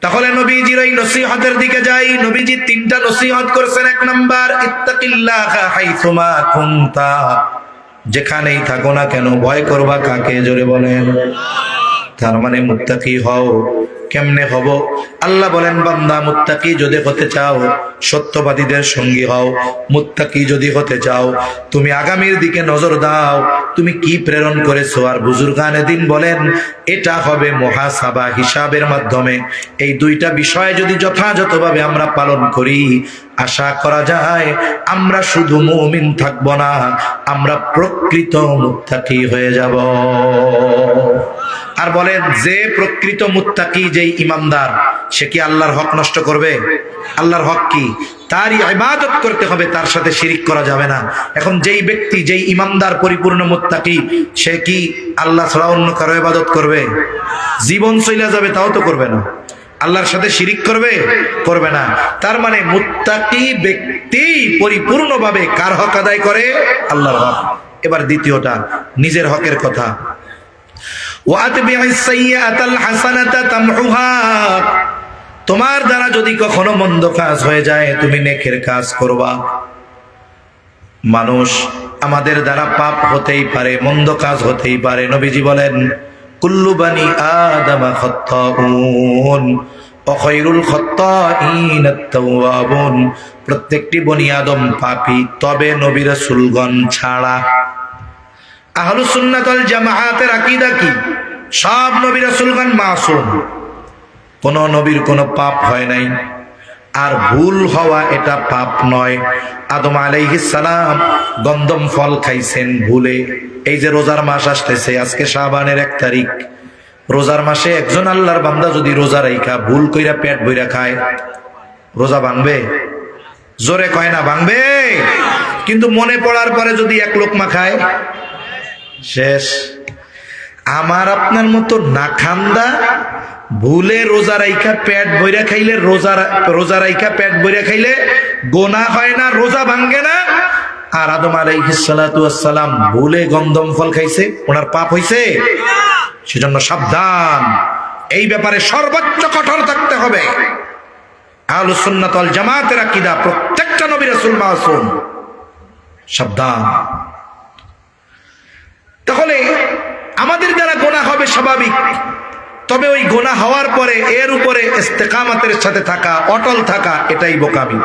তাহলে নবীজির ওই নসিহতের দিকে যাই। নবীজি তিনটা নসিহত করছেন। এক নাম্বার যেখানেই থাকো না কেন, ভয় করবা কাকে? জোরে বলেন। তার মানে মুত্তাকি হও। কেমনে হব? আল্লাহ বলেন, বান্দা, মুত্তাকি যদি হতে চাও, সত্যবাদীদের সঙ্গী হও। মুত্তাকি যদি হতে চাও, তুমি আগামীর দিকে নজর দাও। তুমি কি প্রেরণ করেছ? আর বুজুর্গানে দিন বলেন, এটা হবে মহাসাবা হিসাবের মাধ্যমে। এই দুইটা বিষয়ে যদি যথাযথভাবে আমরা পালন করি, আশা করা যায়, আমরা শুধু মুমিন থাকব না, আমরা প্রকৃত মুত্তাকি হয়ে যাব। আর বলেন যে প্রকৃত মুত্তাকি, যেই ইমানদার, সে কি আল্লাহর হক নষ্ট করবে? আল্লাহর হক কি? তারই ইবাদত করতে হবে, তার সাথে শিরিক করা যাবে না। এখন যেই ব্যক্তি, যেই ইমানদার, পরিপূর্ণ মুত্তাকি, সে কি আল্লাহ ছাড়া অন্য কারও ইবাদত করবে? জীবন চলে যাবে, তাও তো করবে না। আল্লাহর সাথে শিরিক করবে? করবে না। তার মানে মুত্তাকি ব্যক্তি পরিপূর্ণভাবে কার হক আদায় করে? আল্লাহর হক। এবার দ্বিতীয়টা, নিজের হকের কথা। তোমার দ্বারা যদি কখনো মন্দ কাজ হয়ে যায়, তুমি নেখের কাজ করবা। মানুষ আমাদের দ্বারা পাপ হতেই পারে, মন্দ কাজ হতেই পারে। নবীজি বলেন, কুল্লু বানি আদামা অখৈরুল প্রত্যেকটি বনি আদম পাপী, তবে নবী রাসূলগণ ছাড়া। আহলু সুন্নাতল জামায়াতের আকীদা কি? সব নবী রাসূলগণ মাসুম। কোন নবীর কোনো পাপ হয় নাই। আর ভুল হওয়া এটা পাপ নয়। আদম সালাম গন্ধম ফল খাইছেন ভুলে। এই যে রোজার মাস আসতেছে, আজকে শাবানের এক তারিখ। রোজার মাসে একজন আল্লাহর বান্দা যদি রোজা রাইখা, ভুল কইরা পেট বইরা খায়, রোজা ভাঙবে? জোরে কয় না, ভাঙবে? কিন্তু মনে পড়ার পরে যদি এক লোকমা খায় শেষ। আমার আপনার মতো না খান্দা ভুলে রোজা রাইখা পেট বইরা খাইলে রোজা রোজা রাইখা পেট বইরা খাইলে গোনা হয় না, রোজা ভাঙ্গে না। আর আদম আলাইহিসালাম ভুলে গন্ধম ফল খাইছে, ওনার পাপ হইছে। সেজন্য সাবধান। এই ব্যাপারে সর্বোচ্চ কঠোর থাকতে হবে। ওয়াল জামাতের আকীদা প্রত্যেকটা নবী রাসূল সাবধান। তাহলে আমাদের দ্বারা গোনা হবে স্বাভাবিক। তবে ওই গোনা হওয়ার পরে এর উপরে ইস্তেকামাতের সাথে থাকা, অটল থাকা, এটাই বোকামি।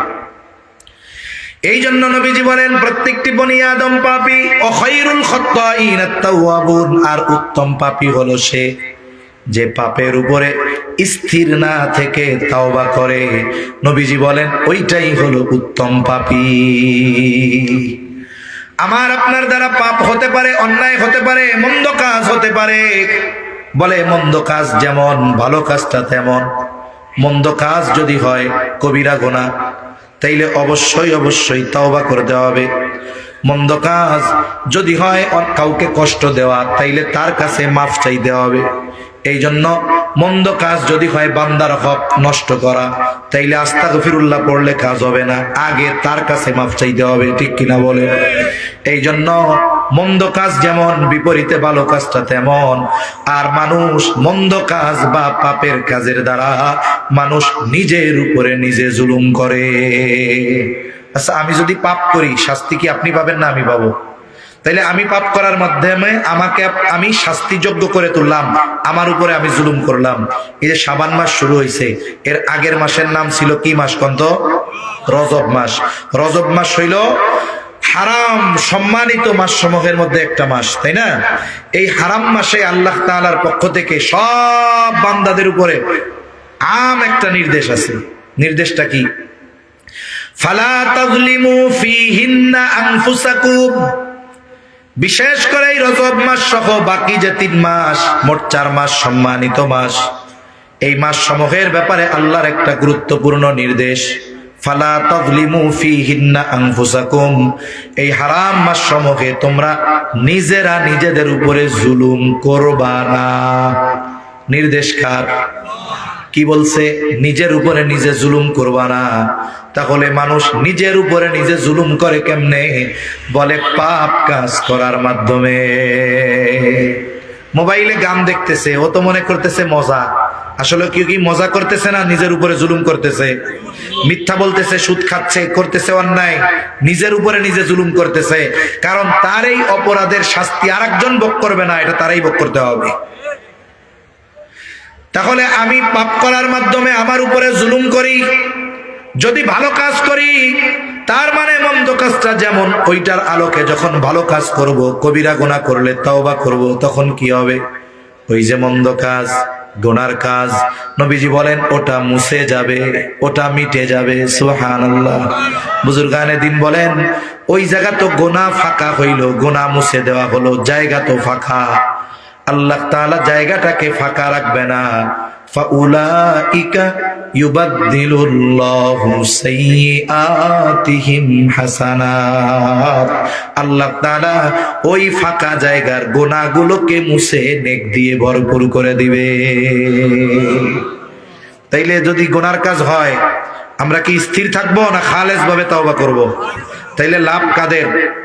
এই জন্য নবীজি বলেন, প্রত্যেকটি বনি আদম পাপি অখৈরুল আত-তাওয়াবুন, আর উত্তম পাপি হলো সে যে পাপের উপরে স্থির না থেকে তাওবা করে। নবীজি বলেন, ওইটাই হলো উত্তম পাপী। আমার আপনার দ্বারা পাপ হতে পারে, অন্যায় হতে পারে, মন্দ কাজ হতে পারে। বলে, মন্দ কাজ যেমন, ভালো কাজটা তেমন। মন্দ কাজ যদি হয়, কবিরা গোনা। তাইলে অবশ্যই অবশ্যই তাওবা করতে হবে। মন্দ কাজ যদি হয় কাউকে কষ্ট দেওয়া, তাইলে তার কাছে মাফ চাইতে হবে। এই জন্য মন্দ কাজ যদি হয়, বান্দার হক নষ্ট করা। তাইলে আস্তা গফিরুল্লাহ পড়লে কাজ হবে না। আগে তার কাছে মাফ চাইতে হবে, ঠিক কিনা বলে? এই জন্য মন্দ কাজ যেমন, বিপরীতে ভালো কাজটা তেমন। আর মানুষ মন্দ কাজ বা পাপের কাজের দ্বারা মানুষ নিজের উপরে নিজে জুলুম করে। আচ্ছা আমি যদি পাপ করি, শাস্তি কি আপনি পাবেন না আমি পাবো? তাইলে আমি পাপ করার মাধ্যমে আমাকে আমি শাস্তিযোগ্য করে তুললাম। আমার উপরে আমি জুলুম করলাম। এই যে সাবান মাস শুরু হয়েছে এর আগের মাসের নাম ছিল কি মাস কন্ত? রজব মাস। রজব মাস হইল হারাম সম্মানিত মাস সমূহের মধ্যে একটা মাস, তাই না? এই হারাম মাসে আল্লাহ তাআলার পক্ষ থেকে সব বান্দাদের উপরে আম একটা নির্দেশ আছে। নির্দেশটা কি? ফালা তাজলিমু ফিহিন্না আনফুসাকুম। বিশেষ করে এই রজব মাস সহ বাকি যে তিন মাস, মোট চার মাস সম্মানিত মাস, এই মাস সমূহের ব্যাপারে আল্লাহর একটা গুরুত্বপূর্ণ নির্দেশ। ফালা তাজলিমু ফিহিন্না আনফুসাকুম। এই হারাম মাস সমূহে তোমরা নিজেরা নিজেদের উপরে জুলুম করবা না। নির্দেশ কার? কি বলছে? নিজের উপরে নিজে জুলুম করবা না। তাহলে মানুষ নিজের উপরে নিজে জুলুম করে কেমনে? বলে, পাপ কাজ করার মাধ্যমে। মোবাইলে গান দেখতেছে, ও তো মনে করতেছে মজা। আসলে কেউ কি মজা করতেছে না নিজের উপরে জুলুম করতেছে? মিথ্যা বলতেছে, সুদ খাচ্ছে, করতেছে অন্যায়। নিজের উপরে নিজে জুলুম করতেছে। কারণ তার এই অপরাধের শাস্তি আরেকজন ভোগ করবে না, এটা তারাই ভোগ করতে হবে। তাহলে আমি পাপ করার মাধ্যমে আমার উপরে জুলুম করি? যদি ভালো কাজ করি, তার মানে মন্দ কাজটা যেমন, ওইটার আলোকে যখন ভালো কাজ করব, কবিরা গোনা করলে তওবা করব, তখন কি হবে? ওই যে মন্দ কাজ, গোনার কাজ, নবীজি বলেন, ওটা মুছে যাবে, ওটা মিটে যাবে সুহান আল্লাহ দিন বলেন, ওই জায়গা তো গোনা ফাঁকা হইল গোনা মুছে দেওয়া হলো, জায়গা তো ফাঁকা। আল্লাহ তাআলা জায়গাটাকে ফাঁকা রাখবে না। ওই ফাঁকা জায়গার গুনাহগুলোকে মুছে দিয়ে ভরপুর করে দিবে। তাইলে যদি গোনার কাজ হয়, আমরা কি স্থির থাকব না খালেজ ভাবে তাওবা করব। তাইলে লাভ কাদের?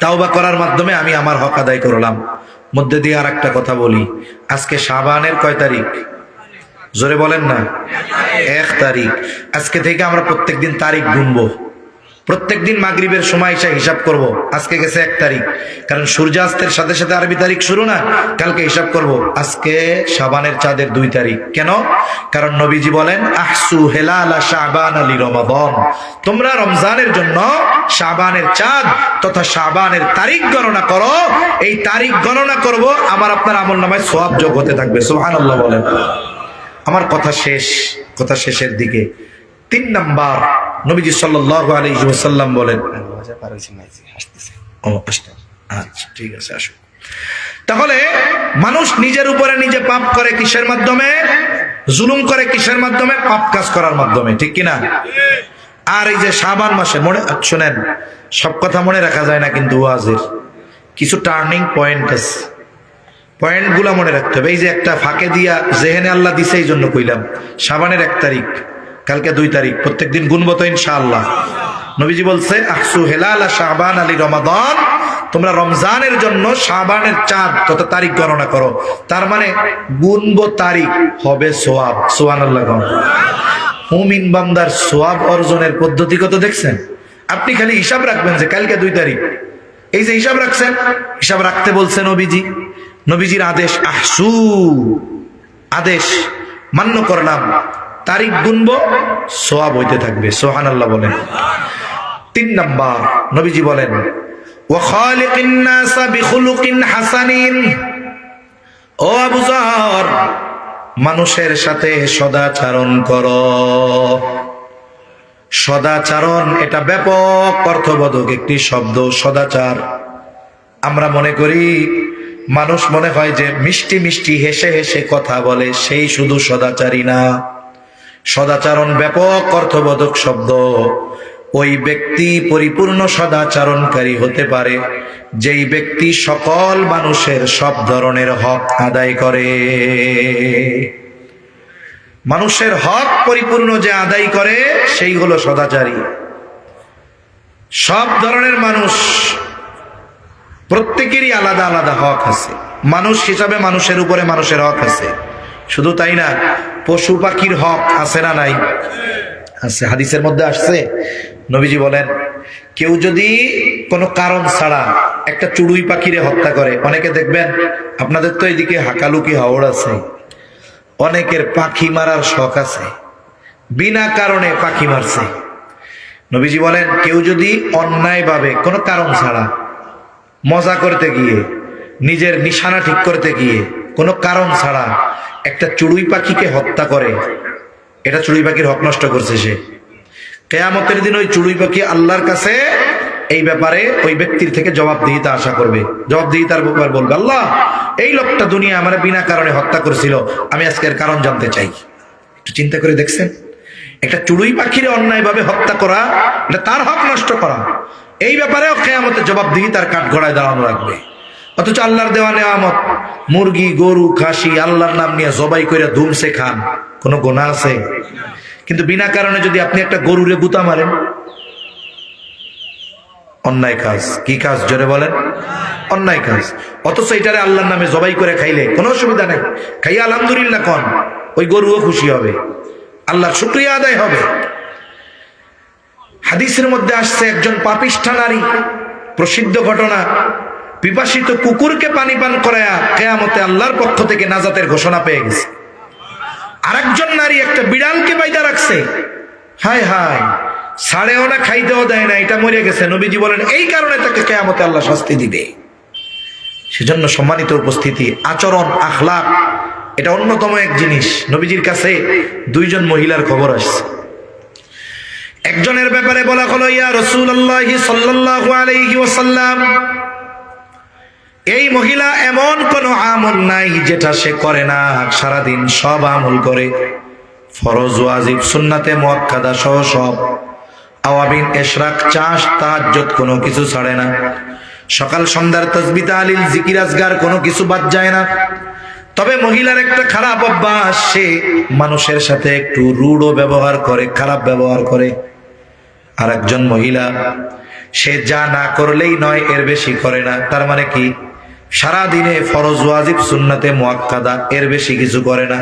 তাওবা করার মাধ্যমে আমি আমার হক আদায় করলাম। মধ্যে দিয়ে আর একটা কথা বলি। আজকে সাবানের কয় তারিখ? জোরে বলেন না। এক তারিখ। আজকে থেকে আমরা প্রত্যেকদিন তারিখ গুনবো। প্রত্যেকদিন মাগরিবের সময় এসে হিসাব করব। আজকে গেছে এক তারিখ। কারণ সূর্যাস্তের সাথে সাথে আরবি তারিখ শুরু না? কালকে হিসাব করব। আজকে শাবানের চাঁদের দুই তারিখ। কেন? কারণ নবীজি বলেন, আহসু হেলালা শাবান আলী রমাদন। তোমরা রমজানের জন্য শাবানের চাঁদ তথা শাবানের তারিখ গণনা করো। এই তারিখ গণনা করব। আমার আপনার আমল নামায় সোয়াব যোগ হতে থাকবে। সুবহানাল্লাহ বলেন। আমার কথা শেষ, কথা শেষের দিকে তিন নাম্বার নবীজি সাল্লাল্লাহু আলাইহি ওয়াসাল্লাম বলেন আচ্ছা ঠিক আছে আসো তাহলে মানুষ নিজের উপরে নিজে পাপ করে কিসের মাধ্যমে? জুলুম করে কিসের মাধ্যমে? পাপ কাজ করার মাধ্যমে, ঠিক কিনা? আর এই যে শাবান মাসে, মনে, শোনেন, সব কথা মনে রাখা যায় না কিন্তু ওয়াজের। কিছু টার্নিং পয়েন্ট আছে। পয়েন্টগুলা মনে রাখতে হবে। এই যে একটা ফাঁকে দিয়া জেহেনে আল্লাহ দিছে এই জন্য কইলাম। সাবানের এক তারিখ, কালকে দুই তারিখ প্রত্যেকদিন গুনবো তো ইনশাআল্লাহ। নবীজি বলছে, আহসু হেলাল শাহবান আলী রমাদান। তোমরা রমজানের জন্য শাহবানের চাঁদ তত তারিখ গণনা করো। তার মানে গুনবো তারিখ হবে সোয়াব। সোয়ান আল্লাহ মুমিন বান্দার সোয়াব অর্জনের পদ্ধতি কত দেখছেন? আপনি খালি হিসাব রাখবেন যে কালকে দুই তারিখ। এই যে হিসাব রাখছেন, হিসাব রাখতে বলছেন নবীজি নবীজির আদেশ, আহসু, আদেশ মান্য করলাম। তারিখ গুনব, সোয়াব হইতে থাকবে। সোহান আল্লাহ বলেন। তিন নাম্বার, নবীজি বলেন মানুষের সাথে সদাচারণ কর। সদাচারণ, এটা ব্যাপক অর্থবোধক একটি শব্দ, সদাচার। আমরা মনে করি মানুষ মনে হয় যে মিষ্টি মিষ্টি হেসে হেসে কথা বলে, সেই শুধু সদাচারী না। সদাচরণ ব্যাপক অর্থবোধক শব্দ। ওই ব্যক্তি পরিপূর্ণ সদাচারণকারী হতে পারে, যেই ব্যক্তি সকল মানুষের সব ধরনের হক আদায় করে। মানুষের হক পরিপূর্ণ যে আদায় করে, সেই হলো সদাচারী। সব ধরনের মানুষ প্রত্যেকেরই আলাদা আলাদা হক আছে। মানুষ হিসাবে মানুষের উপরে মানুষের হক আছে। শুধু তাই না, পশু পাখির হক আছে না নাই? আছে, হাদিসের মধ্যে আসছে। নবীজি বলেন, কেউ যদি কোনো কারণ ছাড়া একটা চুড়ুই পাখিরে হত্যা করে, অনেকে দেখবেন আপনাদের তো এইদিকে হাকালুকি হাওড় আছে, অনেকের পাখি মারার শখ আছে, বিনা কারণে পাখি মারছে। নবীজি বলেন, কেউ যদি অন্যায়ভাবে কোনো কারণ ছাড়া মজা করতে গিয়ে, নিজের নিশানা ঠিক করতে গিয়ে, কোনো কারণ ছাড়া একটা চড়ুই পাখিকে হত্যা করে। এটা চড়ুই পাখির হক নষ্ট করছে সে। কেয়ামতের দিন ওই চড়ুই পাখি আল্লাহর কাছে এই ব্যাপারে ওই ব্যক্তির থেকে জবাবদিহিতা আশা করবে। জবাবদিহিতার ব্যাপার বলবে, আল্লাহ, এই লোকটা দুনিয়া আমার বিনা কারণে হত্যা করেছিল। আমি আজকের কারণ জানতে চাই। একটু চিন্তা করে দেখছেন? একটা চুড়ুই পাখিরে অন্যায়ভাবে হত্যা করা, এটা তার হক নষ্ট করা। এই ব্যাপারেও কেয়ামতের জবাবদিহি তার কাঠ গড়ায় দাঁড়ানো রাখবে অথচ আল্লাহর দেওয়া নেওয়ামত মুরগি, গরু, খাসি, আল্লাহর নাম নিয়ে জবাই করে ধুমসে খান, কোনো গোনা আছে? কিন্তু বিনা কারণে যদি আপনি একটা গরুরে গুতা মারেন, অন্যায় কাজ। কি কাজ, জোরে বলেন? অন্যায় কাজ। অথচ এটারে আল্লাহর নামে জবাই করে খাইলে কোনো অসুবিধা নেই। খাইয়া আলহামদুলিল্লাহ কন, ওই গরুও খুশি হবে। আল্লাহর শুক্রিয়া আদায় হবে। হাদিসের মধ্যে আসছে, একজন পাপিষ্ঠা নারী, প্রসিদ্ধ ঘটনা, পিপাসিত কুকুরকে পানি পান করায়া কেয়ামতে আল্লাহর পক্ষ থেকে নাজাতের ঘোষণা পেয়ে গেছে। আরেকজন নারী একটা বিড়ালকে বাইদা রাখছে। হায় হায় সাড়েও না, খাইতেও দেয় না, এটা মরে গেছে। নবীজি বলেন, এই কারণে তাকে কেয়ামতে আল্লাহ শাস্তি দিবে। সেজন্য সম্মানিত উপস্থিতি, আচরণ, আখলাক, এটা অন্যতম এক জিনিস। নবীজির কাছে দুইজন মহিলার খবর আসছে। একজনের ব্যাপারে বলা হলো, ইয়া রসুল্লাহ সাল্লাল্লাহু আলাইহি ওয়াসাল্লাম, এই মহিলা এমন কোন আমল নাই যেটা সে করে না। সারাদিন সব আমল করে। ফরজ, ওয়াজিব, সুন্নাতে মুআক্কাদা সহ সব। আওয়াবিন, এশরাক, চাষ, তাহাজ্জুদ কোনো কিছু ছাড়ে না। সকাল সন্ধ্যার তসবি, তাহলিল, জিকির, আজগার কোনো কিছু বাদ যায় না। তবে মহিলার একটা খারাপ অভ্যাস, সে মানুষের সাথে একটু রূঢ় ব্যবহার করে, খারাপ ব্যবহার করে। আর একজন মহিলা, সে যা না করলেই নয়, এর বেশি করে না। তার মানে কি? সারা দিনে ফরজ, ওয়াজিব, সুন্নাতে মোয়াক্কাদা, এর বেশি কিছু করে না।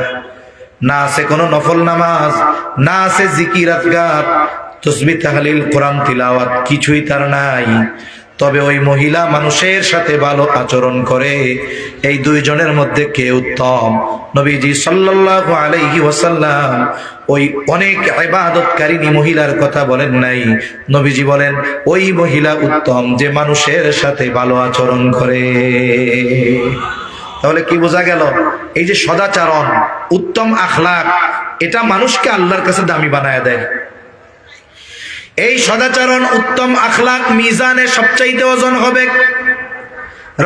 না আছে কোনো নফল নামাজ, না আছে জিকির আজগার তসবি তাহলিল, কোরআন তিলাওয়াত, কিছুই তার নাই। তবে ওই মহিলা মানুষের সাথে ভালো আচরণ করে। এই দুইজনের মধ্যে কে উত্তম? নবীজি সাল্লাল্লাহু আলাইহি ওয়াসাল্লাম ওই অনেক ইবাদতকারিনী মহিলার কথা বলেন নাই। নবীজি বলেন, ওই মহিলা উত্তম যে মানুষের সাথে ভালো আচরণ করে। তাহলে কি বোঝা গেল? এই যে সদাচরণ, উত্তম আখলাক, এটা মানুষকে আল্লাহর কাছে দামি বানায় দেয়। এই সদাচরণ উত্তম আখলাক মিজানে সবচাইতে ওজন হবে।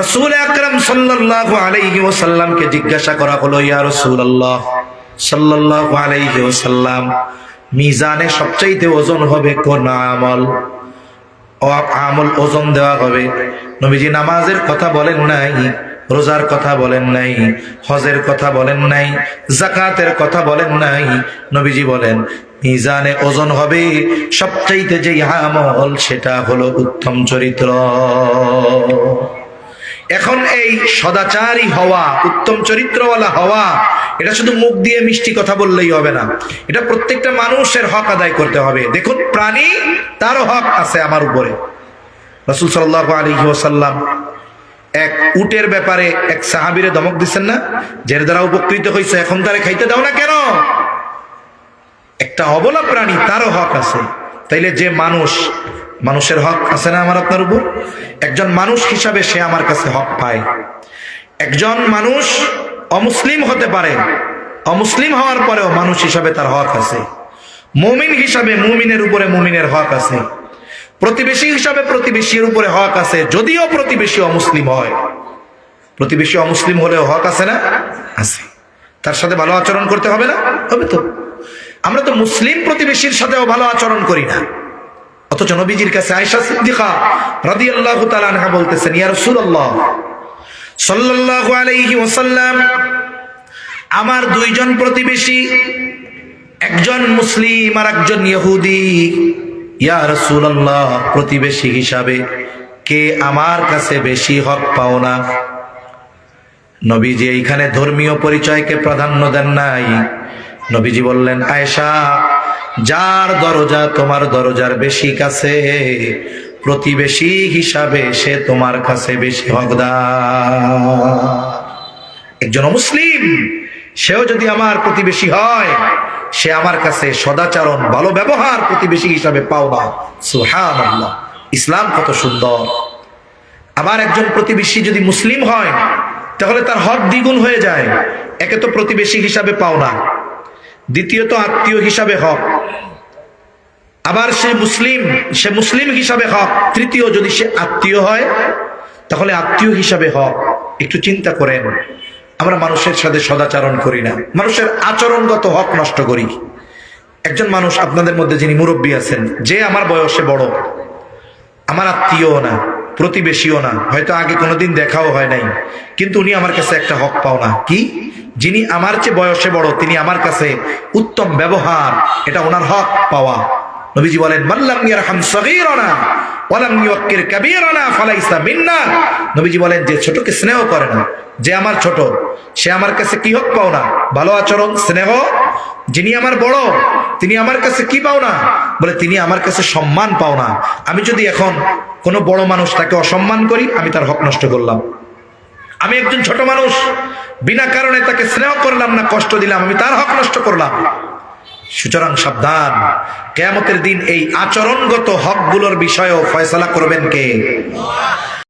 রসুল আকরম সাল্লাল্লাহু আলাইহি ওয়াসাল্লামকে জিজ্ঞাসা করা হলো, ইয়া রাসূলুল্লাহ সাল্লাল্লাহু আলাইহি ওয়াসাল্লাম, মিজানে সবচাইতে ওজন হবে কোন আমল? আমল ওজন দেওয়া হবে। নবীজি নামাজের কথা বলেন নাই, রোজার কথা বলেন নাই, হজের কথা বলেন নাই জাকাতের কথা বলেন নাই। নবীজি বলেন মিজানে ওজন হবে। সবচাইতে যে আমল সেটা হলো উত্তম চরিত্র। এখন এই সদাচারী হওয়া, উত্তম চরিত্রওয়ালা হওয়া, এটা শুধু মুখ দিয়ে মিষ্টি কথা বললেই হবে না। এটা প্রত্যেকটা মানুষের হক আদায় করতে হবে। দেখুন, প্রাণী তারও হক আছে আমার উপরে। রসুল সাল্লাহ আলী ওসাল্লাম এক উটের ব্যাপারে এক সাহাবিরে ধমক দিচ্ছেন না? যার দ্বারা উপকৃত হয়েছে এখন তারে খাইতে দাও না কেন? একটা অবলা প্রাণী, তারও হক আছে। তাইলে যে মানুষ, মানুষের হক আছে না আমার আপনার উপর? একজন মানুষ হিসাবে সে আমার কাছে হক পায়। একজন মানুষ অমুসলিম হতে পারে, অমুসলিম হওয়ার পরেও মানুষ হিসাবে তার হক আছে। মুমিন হিসাবে মুমিনের উপরে মুমিনের হক আছে। প্রতিবেশী হিসাবে প্রতিবেশীর উপরে হক আছে, যদিও প্রতিবেশী অমুসলিম হয়। প্রতিবেশী অমুসলিম হলেও হক আছে না? আছে। তার সাথে ভালো আচরণ করতে হবে না? হবে তো। আমরা তো মুসলিম প্রতিবেশীর সাথেও ভালো আচরণ করি না। অথচ নবীজির কাছে আয়সা সিদ্দিকা রাদিয়াল্লাহু তাআলা আনহা বলতেছেন, ইয়া রাসূলুল্লাহ, সাল্লাল্লাহু আলাইহি ওয়াসাল্লাম, আমার দুইজন প্রতিবেশী, একজন মুসলিম আর একজন ইহুদি। ইয়া রাসূলুল্লাহ, প্রতিবেশী হিসাবে কে আমার কাছে বেশি হক পাও না? নবীজি এইখানে ধর্মীয় পরিচয়কে প্রাধান্য দেন নাই। নবীজি বললেন, আয়েশা, যার দরজা তোমার দরজার বেশি কাছে, প্রতিবেশী হিসাবে সে তোমার কাছে বেশি হকদার। একজন মুসলিম সেও যদি আমার প্রতিবেশী হয়, সে আমার কাছে সদাচরণ, ভালো ব্যবহার প্রতিবেশী হিসাবে পাও না। সুহান ইসলাম কত সুন্দর। আবার একজন প্রতিবেশী যদি মুসলিম হয়, তাহলে তার হক দ্বিগুণ হয়ে যায়। একে তো প্রতিবেশী হিসাবে পাও না। দ্বিতীয়ত আত্মীয় হিসাবে হক। আবার সে মুসলিম সে মুসলিম হিসাবে হক। তৃতীয়, যদি সে আত্মীয় হয়, তাহলে আত্মীয় হিসাবে হক। একটু চিন্তা করেন, আমরা মানুষের সাথে সদাচরণ করি না। মানুষের আচরণগত হক নষ্ট করি। একজন মানুষ আপনাদের মধ্যে যিনি মুরব্বী আছেন, যে আমার বয়সে বড়, আমার আত্মীয় না, প্রতিবেশীও না। হয়তো আগে কোনোদিন দেখাও হয় নাই, কিন্তু উনি আমার কাছে একটা হক পাও না কি? যিনি আমার চেয়ে বয়সে বড়, তিনি আমার কাছে উত্তম ব্যবহার, এটা ওনার হক পাওয়া। নবীজি বলেন মাল্লাম ইয়ারহাম সগীরানা বলেন, যে ছোটকে স্নেহ যে আমার ছোট, সে আমার কাছে কি হক পাও না? ভালো আচরণ, স্নেহ, যিনি আমার বড়, তিনি আমার কাছে কি বলে, তিনি আমার কাছে সম্মান পাও না। আমি যদি এখন কোনো বড় মানুষ তাকে অসম্মান করি, আমি তার হক নষ্ট করলাম। আমি একজন ছোট মানুষ। বিনা কারণে তাকে স্নেহ করলাম না, কষ্ট দিলাম। আমি তার হক নষ্ট করলাম। সুতরাং সাবধান। কেয়ামতের দিন এই আচরণগত হকগুলোর বিষয়েও ফয়সলা করবেন কে?